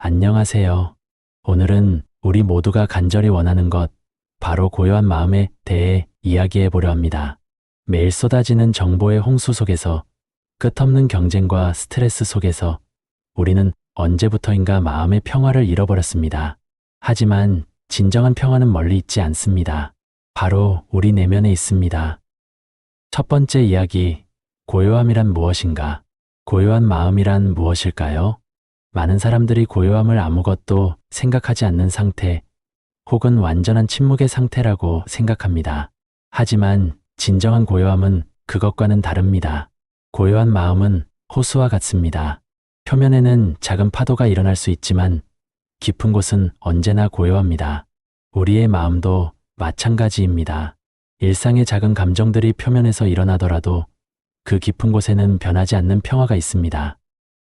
안녕하세요. 오늘은 우리 모두가 간절히 원하는 것, 바로 고요한 마음에 대해 이야기해 보려 합니다. 매일 쏟아지는 정보의 홍수 속에서 끝없는 경쟁과 스트레스 속에서 우리는 언제부터인가 마음의 평화를 잃어버렸습니다. 하지만 진정한 평화는 멀리 있지 않습니다. 바로 우리 내면에 있습니다. 첫 번째 이야기, 고요함이란 무엇인가? 고요한 마음이란 무엇일까요? 많은 사람들이 고요함을 아무것도 생각하지 않는 상태 혹은 완전한 침묵의 상태라고 생각합니다. 하지만 진정한 고요함은 그것과는 다릅니다. 고요한 마음은 호수와 같습니다. 표면에는 작은 파도가 일어날 수 있지만 깊은 곳은 언제나 고요합니다. 우리의 마음도 마찬가지입니다. 일상의 작은 감정들이 표면에서 일어나더라도 그 깊은 곳에는 변하지 않는 평화가 있습니다.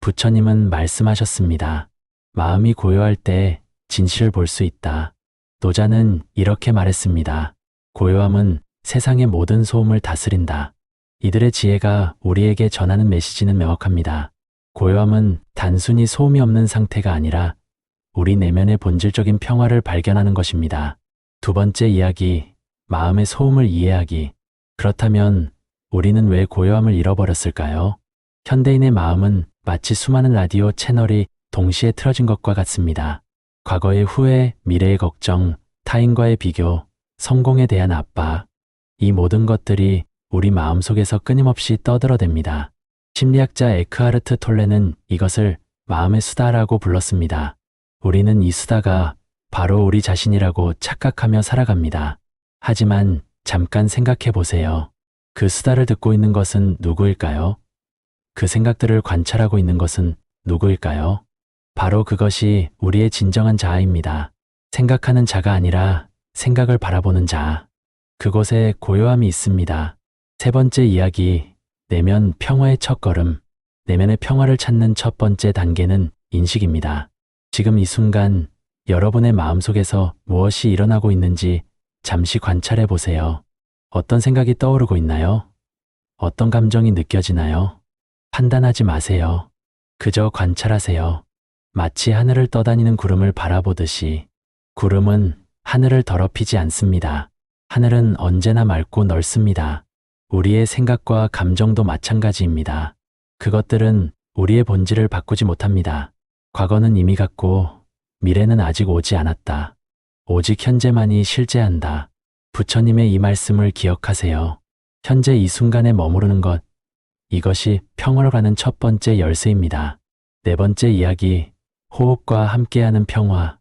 부처님은 말씀하셨습니다. 마음이 고요할 때 진실을 볼 수 있다. 노자는 이렇게 말했습니다. 고요함은 세상의 모든 소음을 다스린다. 이들의 지혜가 우리에게 전하는 메시지는 명확합니다. 고요함은 단순히 소음이 없는 상태가 아니라 우리 내면의 본질적인 평화를 발견하는 것입니다. 두 번째 이야기, 마음의 소음을 이해하기. 그렇다면 우리는 왜 고요함을 잃어버렸을까요? 현대인의 마음은 마치 수많은 라디오 채널이 동시에 틀어진 것과 같습니다. 과거의 후회, 미래의 걱정, 타인과의 비교, 성공에 대한 압박, 이 모든 것들이 우리 마음속에서 끊임없이 떠들어댑니다. 심리학자 에크하르트 톨레는 이것을 마음의 수다라고 불렀습니다. 우리는 이 수다가 바로 우리 자신이라고 착각하며 살아갑니다. 하지만 잠깐 생각해 보세요. 그 수다를 듣고 있는 것은 누구일까요? 그 생각들을 관찰하고 있는 것은 누구일까요? 바로 그것이 우리의 진정한 자아입니다. 생각하는 자가 아니라 생각을 바라보는 자. 그곳에 고요함이 있습니다. 세 번째 이야기, 내면 평화의 첫걸음. 내면의 평화를 찾는 첫 번째 단계는 인식입니다. 지금 이 순간 여러분의 마음속에서 무엇이 일어나고 있는지 잠시 관찰해 보세요. 어떤 생각이 떠오르고 있나요? 어떤 감정이 느껴지나요? 판단하지 마세요. 그저 관찰하세요. 마치 하늘을 떠다니는 구름을 바라보듯이 구름은 하늘을 더럽히지 않습니다. 하늘은 언제나 맑고 넓습니다. 우리의 생각과 감정도 마찬가지입니다. 그것들은 우리의 본질을 바꾸지 못합니다. 과거는 이미 갔고 미래는 아직 오지 않았다. 오직 현재만이 실제한다. 부처님의 이 말씀을 기억하세요. 현재 이 순간에 머무르는 것, 이것이 평화로 가는 첫 번째 열쇠입니다. 네 번째 이야기, 호흡과 함께하는 평화.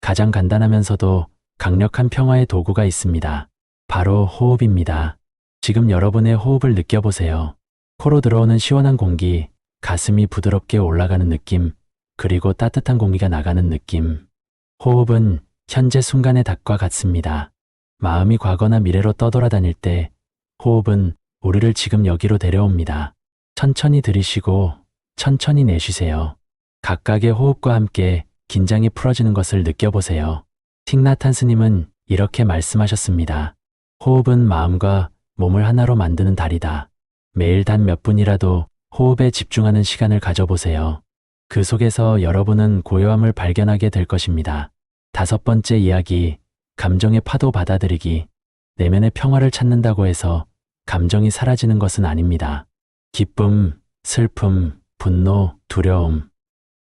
가장 간단하면서도 강력한 평화의 도구가 있습니다. 바로 호흡입니다. 지금 여러분의 호흡을 느껴보세요. 코로 들어오는 시원한 공기, 가슴이 부드럽게 올라가는 느낌, 그리고 따뜻한 공기가 나가는 느낌. 호흡은 현재 순간의 닭과 같습니다. 마음이 과거나 미래로 떠돌아다닐 때 호흡은 우리를 지금 여기로 데려옵니다. 천천히 들이쉬고 천천히 내쉬세요. 각각의 호흡과 함께 긴장이 풀어지는 것을 느껴보세요. 틱나탄 스님은 이렇게 말씀하셨습니다. 호흡은 마음과 몸을 하나로 만드는 달이다. 매일 단 몇 분이라도 호흡에 집중하는 시간을 가져보세요. 그 속에서 여러분은 고요함을 발견하게 될 것입니다. 다섯 번째 이야기, 감정의 파도 받아들이기. 내면의 평화를 찾는다고 해서 감정이 사라지는 것은 아닙니다. 기쁨, 슬픔, 분노, 두려움.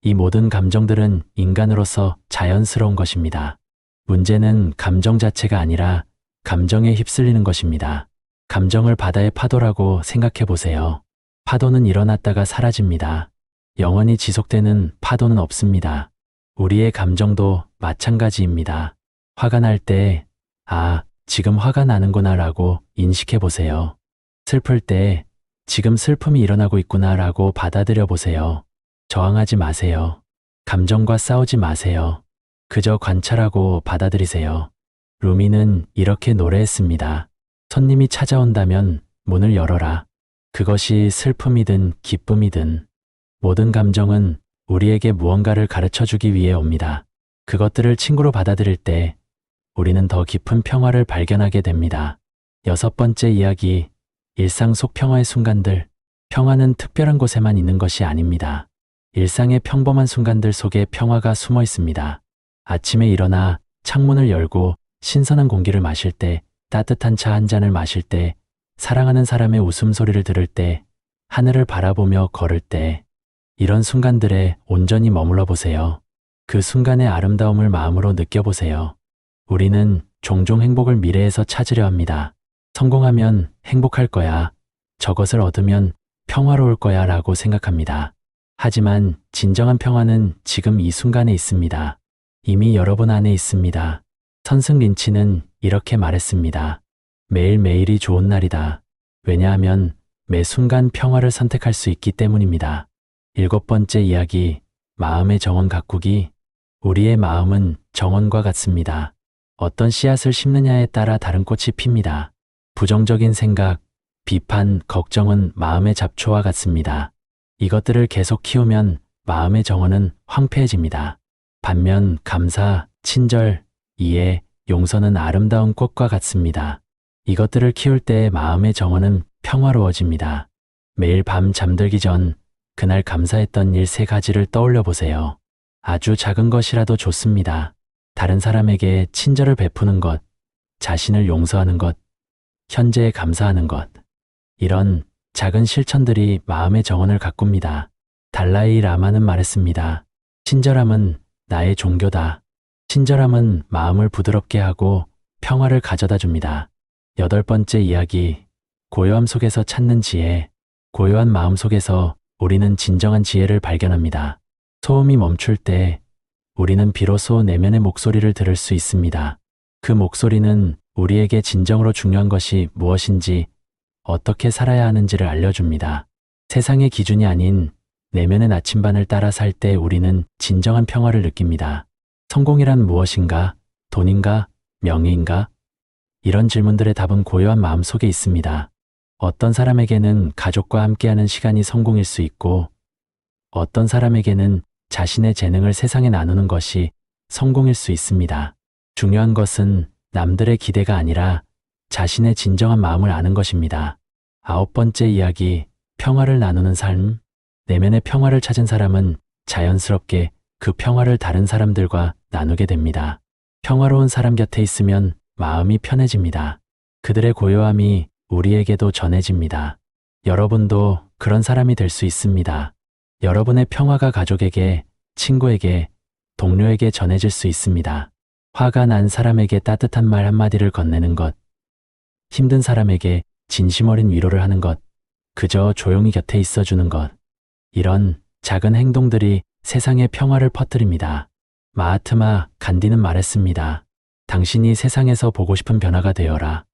이 모든 감정들은 인간으로서 자연스러운 것입니다. 문제는 감정 자체가 아니라 감정에 휩쓸리는 것입니다. 감정을 바다의 파도라고 생각해 보세요. 파도는 일어났다가 사라집니다. 영원히 지속되는 파도는 없습니다. 우리의 감정도 마찬가지입니다. 화가 날 때, 아, 지금 화가 나는구나 라고 인식해 보세요. 슬플 때, 지금 슬픔이 일어나고 있구나 라고 받아들여 보세요. 저항하지 마세요. 감정과 싸우지 마세요. 그저 관찰하고 받아들이세요. 루미는 이렇게 노래했습니다. 손님이 찾아온다면 문을 열어라. 그것이 슬픔이든 기쁨이든 모든 감정은 우리에게 무언가를 가르쳐 주기 위해 옵니다. 그것들을 친구로 받아들일 때 우리는 더 깊은 평화를 발견하게 됩니다. 여섯 번째 이야기, 일상 속 평화의 순간들. 평화는 특별한 곳에만 있는 것이 아닙니다. 일상의 평범한 순간들 속에 평화가 숨어 있습니다. 아침에 일어나 창문을 열고 신선한 공기를 마실 때, 따뜻한 차 한 잔을 마실 때, 사랑하는 사람의 웃음소리를 들을 때, 하늘을 바라보며 걸을 때, 이런 순간들에 온전히 머물러 보세요. 그 순간의 아름다움을 마음으로 느껴보세요. 우리는 종종 행복을 미래에서 찾으려 합니다. 성공하면 행복할 거야. 저것을 얻으면 평화로울 거야 라고 생각합니다. 하지만 진정한 평화는 지금 이 순간에 있습니다. 이미 여러분 안에 있습니다. 선승 린치는 이렇게 말했습니다. 매일매일이 좋은 날이다. 왜냐하면 매 순간 평화를 선택할 수 있기 때문입니다. 일곱 번째 이야기, 마음의 정원 가꾸기. 우리의 마음은 정원과 같습니다. 어떤 씨앗을 심느냐에 따라 다른 꽃이 핍니다. 부정적인 생각, 비판, 걱정은 마음의 잡초와 같습니다. 이것들을 계속 키우면 마음의 정원은 황폐해집니다. 반면 감사, 친절, 이해, 용서는 아름다운 꽃과 같습니다. 이것들을 키울 때 마음의 정원은 평화로워집니다. 매일 밤 잠들기 전 그날 감사했던 일 세 가지를 떠올려 보세요. 아주 작은 것이라도 좋습니다. 다른 사람에게 친절을 베푸는 것, 자신을 용서하는 것, 현재에 감사하는 것. 이런 작은 실천들이 마음의 정원을 가꿉니다. 달라이 라마는 말했습니다. 친절함은 나의 종교다. 친절함은 마음을 부드럽게 하고 평화를 가져다 줍니다. 여덟 번째 이야기, 고요함 속에서 찾는 지혜. 고요한 마음 속에서 우리는 진정한 지혜를 발견합니다. 소음이 멈출 때 우리는 비로소 내면의 목소리를 들을 수 있습니다. 그 목소리는 우리에게 진정으로 중요한 것이 무엇인지 어떻게 살아야 하는지를 알려줍니다. 세상의 기준이 아닌 내면의 나침반을 따라 살 때 우리는 진정한 평화를 느낍니다. 성공이란 무엇인가? 돈인가? 명예인가? 이런 질문들의 답은 고요한 마음 속에 있습니다. 어떤 사람에게는 가족과 함께하는 시간이 성공일 수 있고, 어떤 사람에게는 자신의 재능을 세상에 나누는 것이 성공일 수 있습니다. 중요한 것은 남들의 기대가 아니라 자신의 진정한 마음을 아는 것입니다. 아홉 번째 이야기, 평화를 나누는 삶. 내면의 평화를 찾은 사람은 자연스럽게 그 평화를 다른 사람들과 나누게 됩니다. 평화로운 사람 곁에 있으면 마음이 편해집니다. 그들의 고요함이 우리에게도 전해집니다. 여러분도 그런 사람이 될 수 있습니다. 여러분의 평화가 가족에게, 친구에게, 동료에게 전해질 수 있습니다. 화가 난 사람에게 따뜻한 말 한마디를 건네는 것, 힘든 사람에게 진심 어린 위로를 하는 것, 그저 조용히 곁에 있어주는 것, 이런 작은 행동들이 세상에 평화를 퍼뜨립니다. 마하트마 간디는 말했습니다. 당신이 세상에서 보고 싶은 변화가 되어라.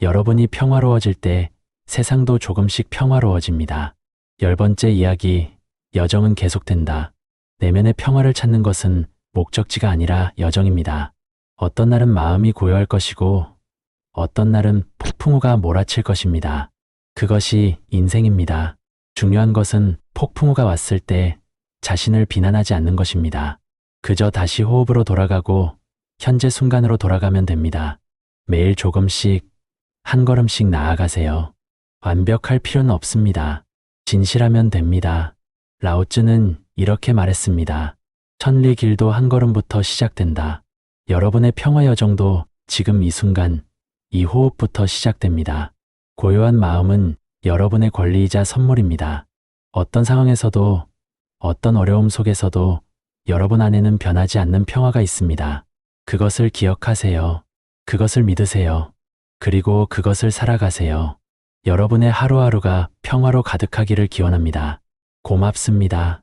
여러분이 평화로워질 때 세상도 조금씩 평화로워집니다. 열 번째 이야기, 여정은 계속된다. 내면의 평화를 찾는 것은 목적지가 아니라 여정입니다. 어떤 날은 마음이 고요할 것이고, 어떤 날은 폭풍우가 몰아칠 것입니다. 그것이 인생입니다. 중요한 것은 폭풍우가 왔을 때 자신을 비난하지 않는 것입니다. 그저 다시 호흡으로 돌아가고 현재 순간으로 돌아가면 됩니다. 매일 조금씩 한 걸음씩 나아가세요. 완벽할 필요는 없습니다. 진실하면 됩니다. 라오츠는 이렇게 말했습니다. 천리 길도 한 걸음부터 시작된다. 여러분의 평화 여정도 지금 이 순간, 이 호흡부터 시작됩니다. 고요한 마음은 여러분의 권리이자 선물입니다. 어떤 상황에서도, 어떤 어려움 속에서도 여러분 안에는 변하지 않는 평화가 있습니다. 그것을 기억하세요. 그것을 믿으세요. 그리고 그것을 살아가세요. 여러분의 하루하루가 평화로 가득하기를 기원합니다. 고맙습니다.